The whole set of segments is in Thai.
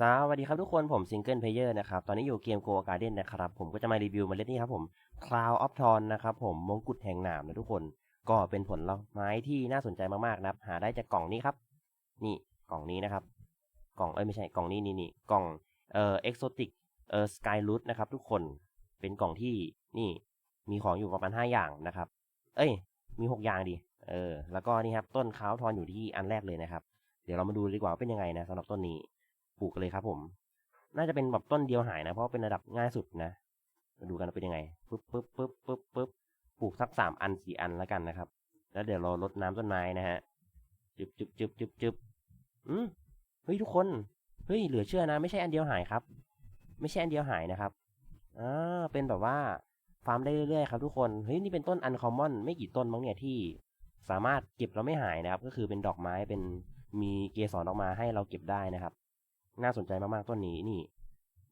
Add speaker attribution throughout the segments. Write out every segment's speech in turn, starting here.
Speaker 1: สวัสดีครับทุกคนผมซิงเกิลเพลเยอร์นะครับ ตอนนี้อยู่เกมโกการ์เด้นนะครับ ผมก็จะมารีวิวมาเล็ดนี้ครับผม Cloud of t h o n นะครับผมมงกุฎแห่งหนามนะทุกคนก็เป็นผลไม้ที่น่าสนใจมากๆนะครับ หาได้จากกล่องนี้ครับ นี่กล่องนี้นะครับ กล่องเอ้ยไม่ใช่กล่องนี้นี่นี่กล่องเอ่อ exotic เอ่อ sky root นะครับทุกคนเป็นกล่องที่นี่มีของอยู่ประมาณ 5 อย่างนะครับ เอ้ย มี 6 อย่างดิเออแล้วก็นี่ครับต้นคาวทอนอยู่ที่อันแรกเลยนะครับ เดี๋ยวเรามาดูดีกว่าว่าเป็นยังไงนะสำหรับต้นนี้ ปลูกกันเลยครับผม น่าจะเป็นแบบต้นเดียวหายนะ เพราะเป็นระดับง่ายสุดนะ มาดูกันว่าเป็นยังไงปึ๊บปึ๊บปึ๊บปึ๊บปึ๊บปลูกสักสามอันสี่อันแล้วกันนะครับ แล้วเดี๋ยวราลดน้ำต้นไม้นะฮะจึบจึบจึบจึบจึบอืมเฮ้ยทุกคน เฮ้ยเหลือเชื่อนะ ไม่ใช่อันเดียวหายครับ ไม่ใช่อันเดียวหายนะครับอ่าเป็นแบบว่าฟาร์มได้เรื่อยๆครับทุกคน เฮ้ยนี่เป็นต้นอันคอมมอนไม่กี่ต้นมั้งเนี่ยที่สามารถเก็บแล้วไม่หายนะครับ ก็คือเป็นดอกไม้เป็นมีเกสรออกมาให้เราเก็บได้นะครับ น่าสนใจมากๆต้นนี้นี่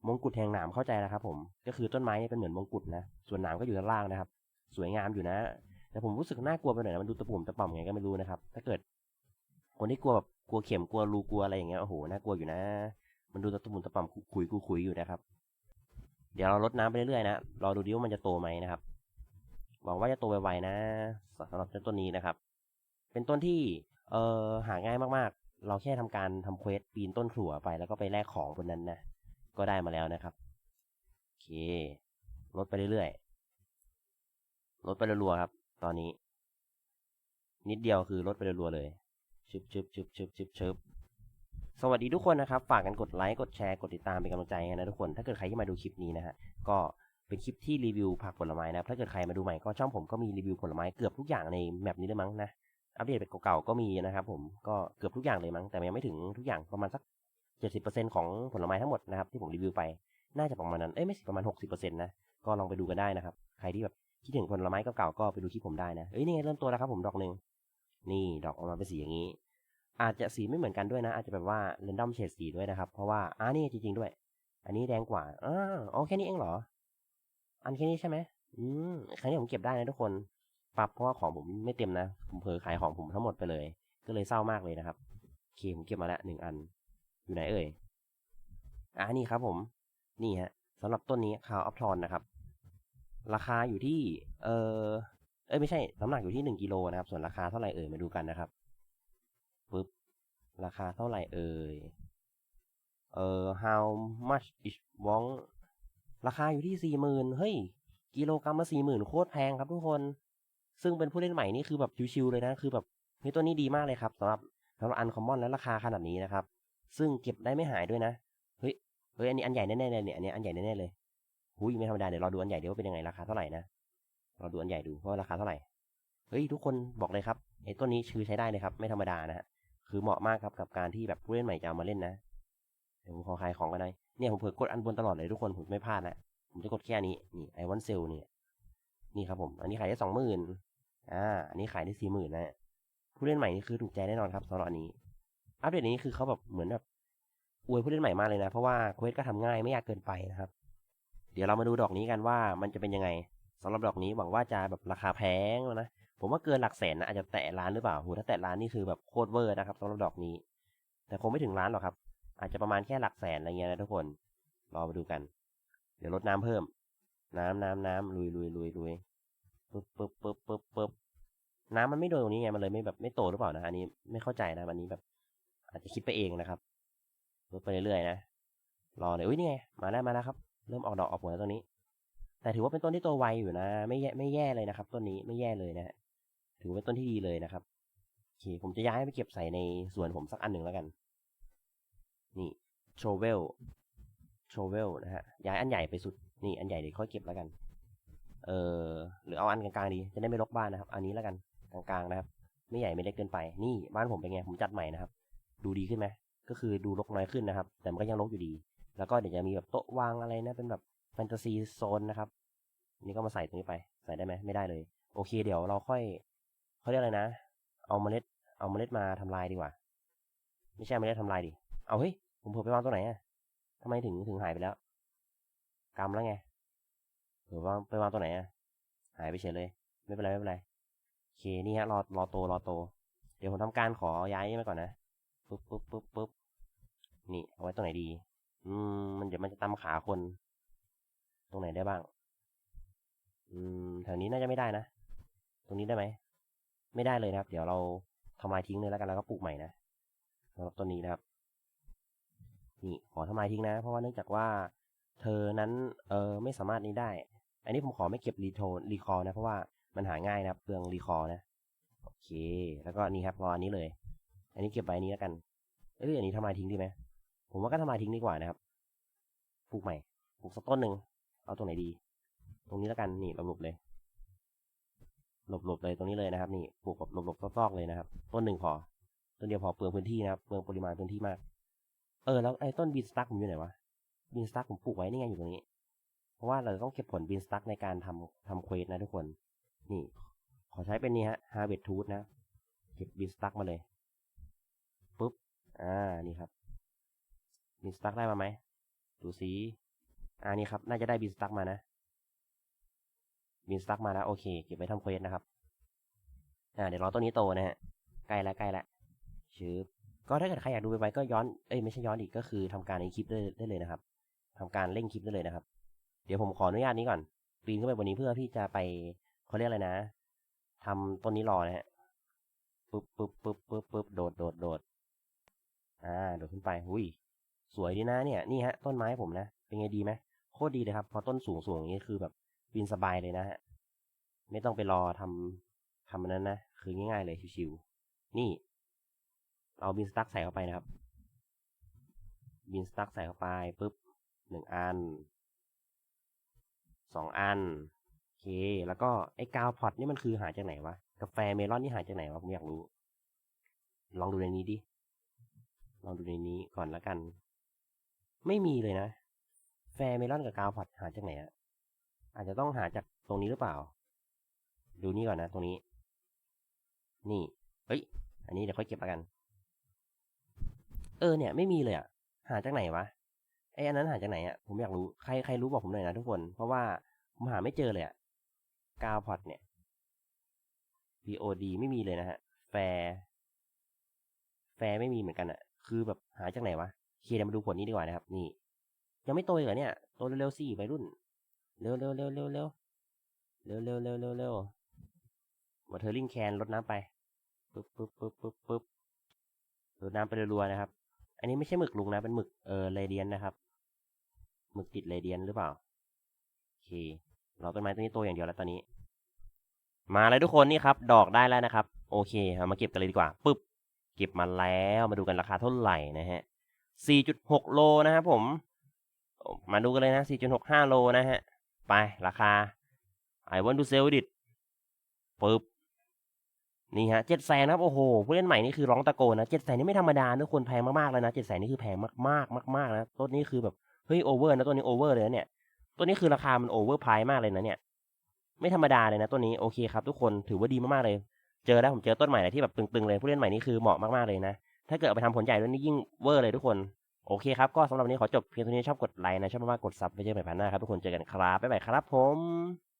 Speaker 1: มงกุฎแห่งหนามเข้าใจแล้วครับ ผม ก็คือต้นไม้เป็นเหมือนมงกุฎนะส่วนหนามก็อยู่ด้านล่างนะครับ สวยงามอยู่นะ แต่ผมรู้สึกน่ากลัวไปหน่อยนะมันดูตะปุ่มตะป่ำไงก็ไม่รู้นะครับ ถ้าเกิด คนที่กลัวแบบกลัวเข็มกลัวรูกลัวอะไรอย่างเงี้ยโอ้โหน่ากลัวอยู่นะ มันดูตะปุ่มตะป่ำขุยขุยอยู่นะครับ เดี๋ยวเราลดน้ำไปเรื่อยๆนะรอดูดิว่ามันจะโตไหมนะครับหวังว่าจะโตไวๆนะสำหรับต้นนี้นะครับ เป็นต้นที่เอ่อหาง่ายมากๆ เราแค่ทำการทำเควสปีนต้นขั่วไปแล้วก็ไปแลกของบนนั้นนะก็ได้มาแล้วนะครับโอเคลดไปเรื่อยๆลดไปรัวๆครับ ตอนนี้ นิดเดียวคือลดไปรัวๆเลยชึบชึบชึบชึบชึบชึบสวัสดีทุกคนนะครับ ฝากกันกดไลค์กดแชร์กดติดตามเป็นกำลังใจนนะทุกคน ถ้าเกิดใครที่มาดูคลิปนี้นะฮะก็เป็นคลิปที่รีวิวผักผลไม้นะถ้าเกิดใครมาดูใหม่ก็ช่องผมก็มีรีวิวผลไม้เกือบทุกอย่างในแมปนี้เลยมั้งนะ อัปเดตเป็นเก่าๆก็มีนะครับ ผมก็เกือบทุกอย่างเลยมั้งแต่ยังไม่ถึงทุกอย่างประมาณสัก 70%ของผลไม้ทั้งหมดนะครับที่ผมรีวิวไปน่าจะประมาณนั้นเอ้ยไม่สิประมาณ 60%นะก็ลองไปดูกันได้นะครับ ใครที่แบบคิดถึงผลไม้เก่าๆก็ไปดูคลิปผมได้นะเอ้ยนี่ไงเริ่มตัวแล้วครับผมดอกหนึ่งนี่ดอกออกมาเป็นสีอย่างนี้ อาจจะสีไม่เหมือนกันด้วยนะ อาจจะแบบว่าเรนดอมเฉดสีด้วยนะครับ เพราะว่าอ่านี่จริงๆด้วย อันนี้แดงกว่าอ่าอ๋อแค่นี้เองเหรอ อันแค่นี้ใช่ไหมอืมแค่นี้ผมเก็บได้นะทุกคน ปรับเพราะว่าของผมไม่เต็มนะ ผมเผลอขายของผมทั้งหมดไปเลย ก็เลยเศร้ามากเลยนะครับโอเคผมเก็บมาล้วหนึ่งอัน อยู่ไหนเอ่ยอ่านี่ครับผม นี่ฮะสำหรับต้นนี้คาวอัพทอนนะครับ ราคาอยู่ที่ เออเอ้ยไม่ใช่น้ำหนักอยู่ที่หนึ่งกิโลนะครับ ส่วนราคาเท่าไหร่เอ่ยมาดูกันนะครับปึ๊บราคาเท่าไหร่เอ่ยเอ่อ how much is wong ราคาอยู่ที่สี่หมื่นเฮ้ย กิโลกรัมมาสี่หมื่นโคตรแพงครับทุกคน ซึ่งเป็นผู้เล่นใหม่นี่คือแบบชิวๆเลยนะ คือแบบเฮ้ตัวนี้ดีมากเลยครับสำหรับสำหรับอันคอมมอนและราคาขนาดนี้นะครับ ซึ่งเก็บได้ไม่หายด้วยนะเฮ้ยเฮ้ยอันนี้อันใหญ่แน่ๆเลยเนี่ยอันนี้อันใหญ่แน่ๆเลยหุยไม่ธรรมดาเดี๋ยวรอดูอันใหญ่เดี๋ยวว่าเป็นยังไงราคาเท่าไหร่นะรอดูอันใหญ่ดูว่าราคาเท่าไหร่เฮ้ยทุกคนบอกเลยครับไอ้ต้นนี้ชื่อใช้ได้เลยครับ ไม่ธรรมดานะฮะคือเหมาะมากครับกับการที่แบบผู้เล่นใหม่จะเอามาเล่นนะเดี๋ยวผมขอขายของกันหน่อยเนี่ยผมเผลอกดอันบนตลอดเลยทุกคนผมไม่พลาดนะผมจะกดแค่นี้นี่ไอวอนเซลนี่นี่ครับผม อันนี้ขายได้สองหมื่น อ่า อันนี้ขายได้สี่หมื่นนะผู้เล่นใหม่นี่คือถูกใจแน่นอนครับสำหรับอันนี้ อัปเดตนี้คือเขาแบบเหมือนแบบอวยผู้เล่นใหม่มากเลยนะ เพราะว่าเควสก็ทำง่ายไม่ยากเกินไปนะครับ เดี๋ยวเรามาดูดอกนี้กันว่ามันจะเป็นยังไงสำหรับดอกนี้หวังว่าจะแบบราคาแพงนะ ผมว่าเกินหลักแสนนะอาจจะแตะล้านหรือเปล่าโหถ้าแตะล้านนี่คือแบบโคตรเวอร์นะครับสำหรับดอกนี้ แต่คงไม่ถึงล้านหรอกครับ อาจจะประมาณแค่หลักแสนอะไรเงี้ยนะทุกคนรอมาดูกัน เดี๋ยวลดน้ำเพิ่ม น้ำน้ำน้ำลุยลุยลุยลุย ปึ๊บปึ๊บปึ๊บปึ๊บปึ๊บน้ำมันไม่โดนตรงนี้ไงมันเลยไม่แบบไม่โตหรือเปล่านะอันนี้ไม่เข้าใจนะอันนี้แบบ อาจจะคิดไปเองนะครับปึ๊บไปเรื่อยๆนะรอเลยอุ้ยนี่ไงมาแล้วมาแล้วครับ เริ่มออกดอกออกผลแล้วตรงนี้ แต่ถือว่าเป็นต้นที่โตไวอยู่นะ ไม่แย่ไม่แย่เลยนะครับต้นนี้ไม่แย่เลยนะฮะถือว่าเป็นต้นที่ดีเลยนะครับโอเค ผมจะย้ายไปเก็บใส่ในสวนผมสักอันหนึ่งแล้วกัน นี่โชเวลโชเวลนะฮะย้ายอันใหญ่ไปสุดนี่อันใหญ่เดี๋ยวค่อยเก็บแล้วกัน เออหรือเอาอันกลางๆดีจะได้ไม่รกบ้านนะครับ อันนี้แล้วกันกลางๆนะครับ ไม่ใหญ่ไม่เล็กเกินไป นี่บ้านผมเป็นไงผมจัดใหม่นะครับ ดูดีขึ้นไหมก็คือดูรกน้อยขึ้นนะครับ แต่มันก็ยังรกอยู่ดี แล้วก็เดี๋ยวจะมีแบบโต๊ะวางอะไรนะเป็นแบบแฟนตาซีโซนนะครับ นี่ก็มาใส่ตรงนี้ไป ใส่ได้ไหมไม่ได้เลย โอเค เดี๋ยวเราค่อยเขาเรียกอะไรนะ เอาเมล็ด เอาเมล็ดมาทำลายดีกว่า ไม่ใช่เมล็ดทำลายดิ เอาเฮ้ยผมเผลอไปวางตัวไหนอะทำไมถึงถึงหายไปแล้วกำแล้วไง เผลอวางไปวางตัวไหนอะหายไปเฉยเลย ไม่เป็นไรไม่เป็นไรโอเคนี่ฮะรอรอโตรอโต เดี๋ยวผมทำการขอย้ายมาก่อนนะปึ๊บปึ๊บปึ๊บปึ๊บนี่เอาไว้ตรงไหนดี อืม มันเดี๋ยวมันจะตำขาคน ตรงไหนได้บ้าง อืมแถวนี้น่าจะไม่ได้นะ ตรงนี้ได้ไหม ไม่ได้เลยนะครับ เดี๋ยวเราทำลายทิ้งเลยแล้วกันแล้วก็ปลูกใหม่นะสำหรับต้นนี้นะครับ นี่ขอทำลายทิ้งนะ เพราะว่าเนื่องจากว่า เธอนั้นเออไม่สามารถนี้ได้ อันนี้ผมขอไม่เก็บรีโทนรีคอนะเพราะว่ามันหาง่ายนะครับเปลืองรีคอร์นะ โอเค แล้วก็นี่ครับรออันนี้เลย อันนี้เก็บไว้อันนี้แล้วกันเอ้ยอันนี้ทำลายทิ้งดีไหมผมว่าก็ทำลายทิ้งดีกว่านะครับปลูกใหม่ปลูกสักต้นหนึ่งเอาตรงไหนดี ตรงนี้แล้วกันนี่หลบๆเลย หลบๆเลยตรงนี้เลยนะครับ นี่ปลูกแบบหลบๆซอกๆเลยนะครับ ต้นหนึ่งพอต้นเดียวพอเปลืองพื้นที่นะครับเปลืองปริมาณพื้นที่มาก เออแล้วไอ้ต้นบีนสตั๊กผมอยู่ไหนวะบีนสตั๊กผมปลูกไว้นี่ไงอยู่ตรงนี้ ราะว่าเราต้องเก็บผลบีนสตั๊กในการทำทำเควสนะทุกคน นี่ ขอใช้เป็นนี่ฮะ harvest tooth นะ เก็บบีนสตั๊กมาเลยปุ๊บ อ่า นี่ครับบีนสตั๊กได้มาไหม ดูสิอ่านี่ครับ น่าจะได้บีนสตั๊กมานะบีนสตั๊กมาแล้ว โอเค เก็บไว้ทำเควสนะครับ อ่า เดี๋ยวรอต้นนี้โตนะฮะ ใกล้ล้วใกล้ล้วชืบก็ถ้าเกิดใครอยากดูไปๆก็ย้อน เอ้ยไม่ใช่ย้อนอีกก็คือทำการในคลิปได้ได้เลยนะครับทำการเร่งคลิปได้เลยนะครับ เดี๋ยวผมขออนุญาตนี้ก่อนปีนขึ้นไปบนนี้เพื่อที่จะไปเขาเรียกอะไรนะทำต้นนี้รอนะฮะปึ๊บปึ๊บปึ๊บปึ๊บปึ๊บโดดโดดโดดอ่าโดดขึ้นไปหุยสวยดีนะเนี่ยนี่ฮะต้นไม้ผมนะเป็นไงดีไหมโคตรดีเลยครับพอต้นสูงสูงอย่างนี้คือแบบปีนสบายเลยนะฮะไม่ต้องไปรอทำทำอันนั้นนะคือง่ายๆเลยชิวๆนี่ เอาบินสตั๊กใส่เข้าไปนะครับบินสตั๊กใส่เข้าไปปุ๊บหนึ่งอัน สองอันโอเค แล้วก็ไอ้กาวพอตนี่มันคือหาจากไหนวะกาแฟเมลอนนี่หาจากไหนวะผมอยากรู้ ลองดูในนี้ดิ ลองดูในนี้ก่อนละกัน ไม่มีเลยนะ แฟร์เมลอนกับกาวพอตหาจากไหนอะอาจจะต้องหาจากตรงนี้หรือเปล่า ดูนี่ก่อนนะ ตรงนี้ นี่เฮ้ย อันนี้เดี๋ยวค่อยเก็บละกัน เออเนี่ย ไม่มีเลยอะหาจากไหนวะ ไอ้อันนั้นหาจากไหนอะผมอยากรู้ใครใครรู้บอกผมหน่อยนะทุกคน เพราะว่าผมหาไม่เจอเลยอะกาวพอดเนี่ย VOD ไม่มีเลยนะฮะ แฟร์แฟร์ไม่มีเหมือนกันอะ คือแบบหาจากไหนวะเคลียร์มาดูผลนี้ดีกว่านะครับ นี่ ยังไม่โตเหรอเนี่ยโตเร็วๆสิวัยรุ่น เร็วๆเร็วๆเร็วๆเร็วๆเร็วๆเร็วเร็วๆวอเทอร์ลิงแคนลดน้ำไปปึ๊บปึ๊บปึ๊บปึ๊บปึ๊บลดน้ำไปรัวๆนะครับ อันนี้ไม่ใช่หมึกลุงนะ เป็นหมึกเออเรเดียนนะครับ หมึกติดเรเดียนหรือเปล่า โอเค เราต้นไม้ต้นนี้โตอย่างเดียวแล้วตอนนี้ มาเลยทุกคนนี่ครับ ดอกได้แล้วนะครับ โอเคเอามาเก็บกันเลยดีกว่าปึ๊บ เก็บมาแล้ว มาดูกันราคาเท่าไหร่นะฮะ 4.6 โลนะครับผม มาดูกันเลยนะ 4.65 โลนะฮะ ไป ราคา I want to sell it ปึ๊บ นี่ฮะเจ็ดแสนครับโอ้โหผู้เล่นใหม่นี่คือร้องตะโกนนะเจ็ดแสนนี่ไม่ธรรมดาทุกคนแพงมากๆเลยนะเจ็ดแสนนี่คือแพงมากๆมากๆนะต้นนี้คือแบบเฮ้ยโอเวอร์นะต้นนี้โอเวอร์เลยนะเนี่ยต้นนี้คือราคามันโอเวอร์ไพรส์มากเลยนะเนี่ย ไม่ธรรมดาเลยนะต้นนี้โอเคครับ ทุกคนถือว่าดีมากๆเลย เจอแล้วผมเจอต้นใหม่เลยที่แบบตึงๆเลยผู้เล่นใหม่นี่คือเหมาะมากๆเลยนะถ้าเกิดเอาไปทำผลใหญ่ด้วยนี่ยิ่งเวอร์เลยทุกคนโอเคครับ ก็สำหรับวันนี้ขอจบเพียงเท่านี้ชอบกดไลค์นะชอบมากๆกดซับไปเจอกันใหม่ผ่านหน้าครับทุกคนเจอกันครับบ๊ายบายครับผม